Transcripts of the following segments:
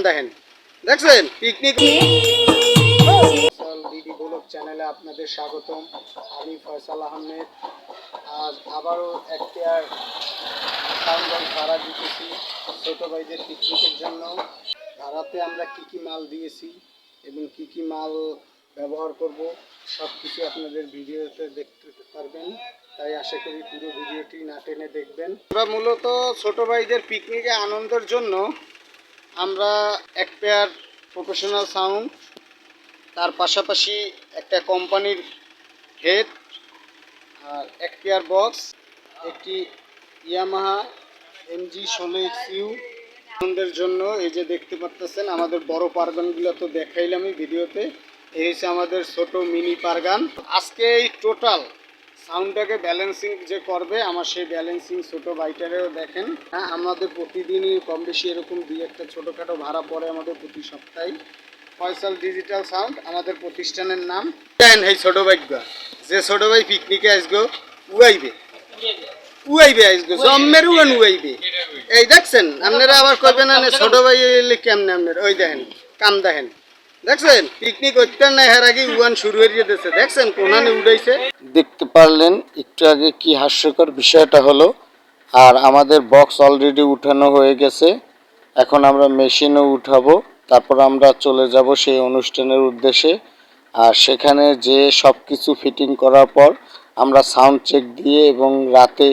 দেখেন। দেখছেন? পিকনিক চ্যানেলে আপনাদের স্বাগতম। আমি ফয়সাল আহমেদ। আজ আবারও একটা টাউনগঞ্জ ভাড়া দিতেছি ছোট ভাইদের পিকনিকের জন্য। ভাড়াতে আমরা কি কি মাল দিয়েছি এবং কি কি মাল ব্যবহার করব সব কিছু আপনাদের ভিডিওতে দেখতে পারবেন। তাই আশা করি পুরো ভিডিওটি না টেনে দেখবেন। আমরা মূলত ছোট ভাইদের পিকনিকে আনন্দের জন্য আমরা এক পেয়ার প্রফেশনাল সাউন্ড তার পাশাপাশি একটা কোম্পানির হেড আর এক পেয়ার বক্স একটি ইয়ামাহা এমজি ষোলো ইউ সাউন্ডের জন্য, এই যে দেখতে পারতেছেন, আমাদের বড় পারগানগুলো তো দেখাইলামই ভিডিওতে, এই হচ্ছে আমাদের ছোট মিনি পারগান। আজকে এই টোটাল সাউন্ডটাকে ব্যালেন্সিং যে করবে, আমার সেই ব্যালেন্সিং ছোট বাইটারেও দেখেন। হ্যাঁ আমাদের প্রতিদিনই কম বেশি এরকম দুই একটা ছোটোখাটো ভাড়া পড়ে আমাদের প্রতি সপ্তাহে। ফয়সাল ডিজিটাল সাউন্ড আমাদের প্রতিষ্ঠানের নাম। এই ছোট বাইকটা। যে ছোট ভাই পিকনিকে আসগো, উয়াইবে। উয়াইবে আসগো, জম্মের উয়ান উয়াইবে। এই দেখছেন, আপনারা আবার কইবেন না ছোট ভাই কেমনে আপনার? ওই দেখেন কাম দেখেন। দেখছেন? পিকনিক করতেন না এর আগে উয়ান শুরু হয়ে যেতেছে। দেখছেন? কোনানে উড়াইছে। দেখতে পারলেন একটু আগে কি হাস্যকর বিষয়টা হলো। আর আমাদের বক্স অলরেডি উঠানো হয়ে গেছে। এখন আমরা মেশিনও উঠাবো। তারপর আমরা চলে যাব সেই অনুষ্ঠানের উদ্দেশ্যে। আর সেখানে যে সব কিছু ফিটিং করার পর আমরা সাউন্ড চেক দিয়ে এবং রাতে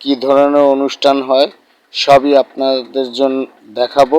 কি ধরনের অনুষ্ঠান হয়, সবই আপনাদের জন্য দেখাবো।